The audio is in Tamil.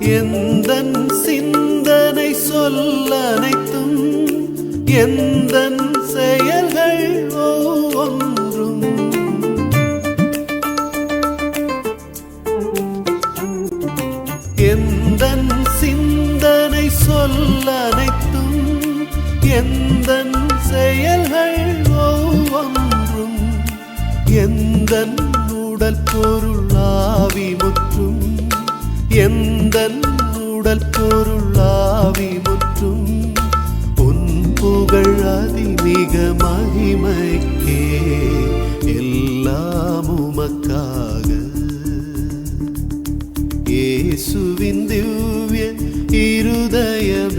எந்தன் சிந்தனை சொல்ல அனைத்தும் எந்தன் செயல்கள் ஒவ்வொன்றும். எந்தன் சிந்தனை சொல்ல அனைத்தும் எந்தன் செயல்கள் ஒவ்வொன்றும். எந்தன் உடல் பொருள் ஆவி எந்த எந்தன் உடல் பொருளாவி முற்றும். உன் புகழ் அதிமிக மகிமைக்கே. எல்லாம் உமக்காக. இயேசுவின் திவ்ய இருதயம்.